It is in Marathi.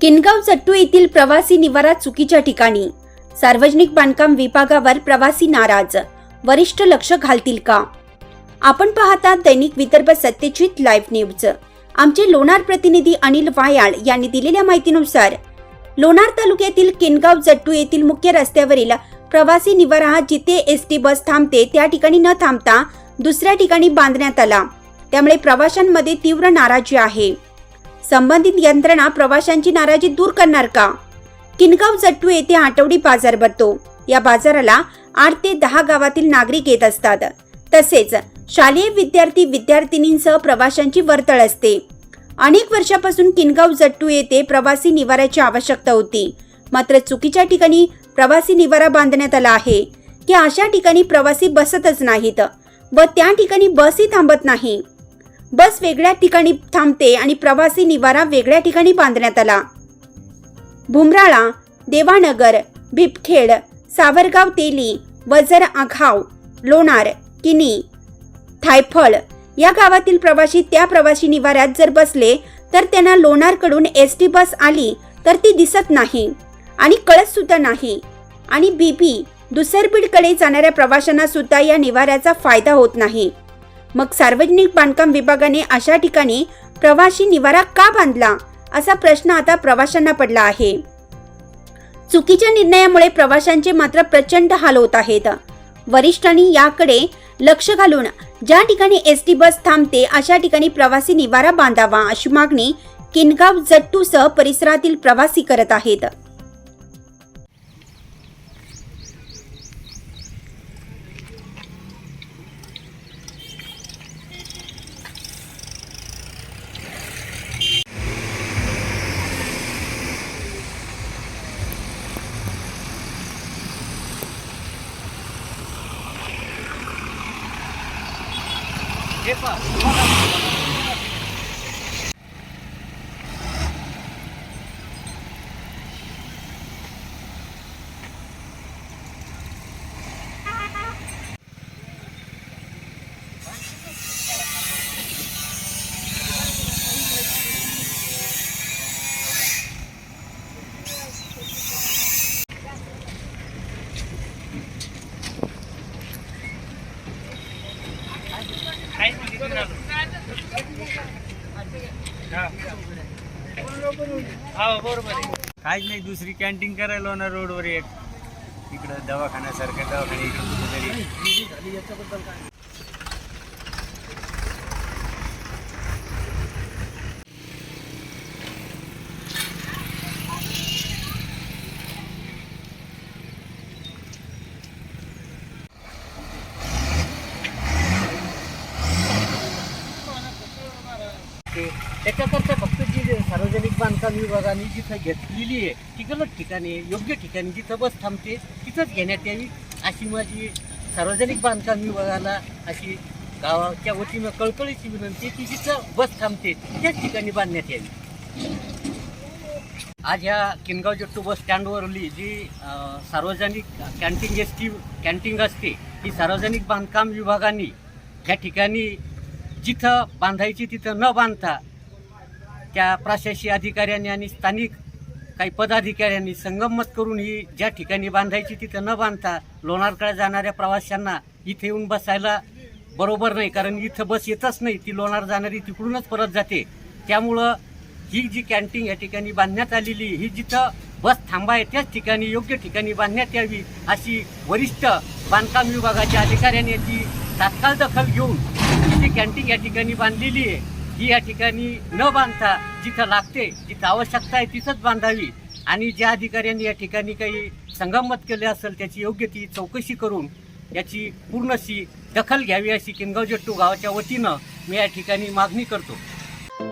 किनगाव जट्टू येथील प्रवासी निवारा चुकीच्या ठिकाणी. सार्वजनिक बांधकाम विभागावर प्रवासी नाराज. वरिष्ठ लक्ष घालतील का? आपण पाहता दैनिक विदर्भ सत्यजित लाईव्ह न्यूज. आमचे लोणार प्रतिनिधी अनिल वायाळ यांनी दिलेल्या माहितीनुसार लोणार तालुक्यातील किनगाव जट्टू येथील मुख्य रस्त्यावरील प्रवासी निवारा जिथे एस टी बस थांबते त्या ठिकाणी न थांबता दुसऱ्या ठिकाणी बांधण्यात आला. त्यामुळे प्रवाशांमध्ये तीव्र नाराजी आहे. संबंधित यंत्रणा प्रवाशांची नाराजी दूर करणार का? किनगाव जट्टू येथे आठवडी बाजार भरतो. या बाजाराला आठ ते दहा गावातील नागरिक येत असतात. तसेच शालेय विद्यार्थी विद्यार्थिनींसह प्रवाशांची वर्तळ असते. अनेक वर्षापासून किनगाव जट्टू येथे प्रवासी निवाऱ्याची आवश्यकता होती. मात्र चुकीच्या ठिकाणी प्रवासी निवारा बांधण्यात आला आहे. की अशा ठिकाणी प्रवासी बसतच नाहीत व त्या ठिकाणी बसही थांबत नाही. बस वेगळ्या ठिकाणी थांबते आणि प्रवासी निवारा वेगळ्या ठिकाणी बांधण्यात आला. भुमराळा देवानगर बिबखेड सावरगाव तेली वजर आघाव लोणार किनी थायफळ या गावातील प्रवासी त्या प्रवासी निवाऱ्यात जर बसले तर त्यांना लोणारकडून एस टी बस आली तर ती दिसत नाही आणि कळत सुद्धा नाही. आणि बीपी दुसरबीडकडे जाणाऱ्या प्रवाशांना सुद्धा या निवाऱ्याचा फायदा होत नाही. मग सार्वजनिक बांधकाम विभागाने अशा ठिकाणी प्रवासी निवारा का बांधला? असा प्रश्न आता प्रवाशांना पडला आहे. चुकीच्या निर्णयामुळे प्रवाशांचे मात्र प्रचंड हाल होत आहेत. वरिष्ठांनी याकडे लक्ष घालून ज्या ठिकाणी एस टी बस थांबते अशा ठिकाणी प्रवासी निवारा बांधावा अशी मागणी किनगाव जट्टूसह परिसरातील प्रवासी करत आहेत. हा काहीच नाही दुसरी कॅन्टीन करायला ना रोडवर एक. इकडं दवाखान्यासारखं दवाखाने त्याच्याकरता फक्त जी सार्वजनिक बांधकाम विभागाने जिथं घेतलेली आहे ती गलत ठिकाणी आहे. योग्य ठिकाणी जिथं बस थांबते तिथंच घेण्यात यावी अशी माझी सार्वजनिक बांधकाम विभागाला अशी गावाच्या वतीनं कळकळीची विनंती की जिथं बस थांबते त्याच ठिकाणी बांधण्यात यावी आज ह्या किनगाव जट्टू बस स्टँडवरली जी सार्वजनिक कॅन्टीन एस टी कॅन्टीन असते ही सार्वजनिक बांधकाम विभागाने ह्या ठिकाणी जिथं बांधायची तिथं न बांधता त्या प्रशासकीय अधिकाऱ्यांनी आणि स्थानिक काही पदाधिकाऱ्यांनी संगमत करून ही ज्या ठिकाणी बांधायची तिथं न बांधता लोणारकडे जाणाऱ्या प्रवाशांना इथे येऊन बसायला बरोबर नाही. कारण इथं बस येतच नाही. ती लोणार जाणारी तिकडूनच परत जाते. त्यामुळं ही जी कॅन्टीन या ठिकाणी बांधण्यात आलेली ही जिथं बस थांबाय त्याच ठिकाणी योग्य ठिकाणी बांधण्यात यावी अशी वरिष्ठ बांधकाम विभागाच्या अधिकाऱ्यांनी याची तात्काळ दखल घेऊन ही जी कॅन्टीन या ठिकाणी बांधलेली आहे ही या ठिकाणी न बांधता जिथं लागते जिथं आवश्यकता आहे तिथंच बांधावी. आणि ज्या अधिकाऱ्यांनी या ठिकाणी काही संगमत केले असेल त्याची योग्य ती चौकशी करून याची पूर्णशी दखल घ्यावी अशी किनगाव जट्टू गावाच्या वतीनं मी या ठिकाणी मागणी करतो.